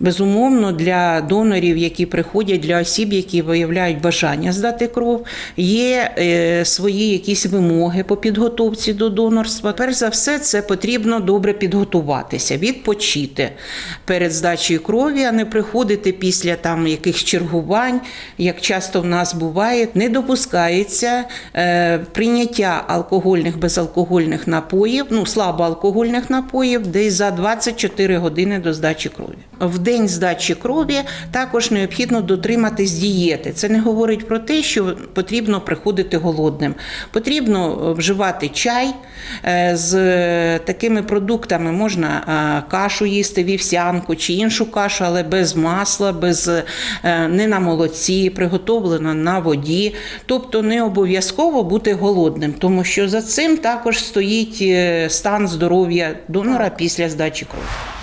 Безумовно, для донорів, які приходять, для осіб, які виявляють бажання здати кров, є е, свої якісь вимоги по підготовці до донорства. Перш за все, це потрібно добре підготуватися, відпочити перед здачею крові, а не приходити після там якихось чергувань, як часто в нас буває. Не допускається е, прийняття алкогольних безалкогольних напоїв, ну слабоалкогольних напоїв, десь за 24 години до здачі крові. День здачі крові також необхідно дотриматись дієти. Це не говорить про те, що потрібно приходити голодним. Потрібно е, вживати чай е, з е, такими продуктами. Можна кашу їсти, вівсянку чи іншу кашу, але без масла, без не на молоці, приготовлено на воді. Тобто не обов'язково бути голодним, тому що за цим також стоїть стан здоров'я донора після здачі крові.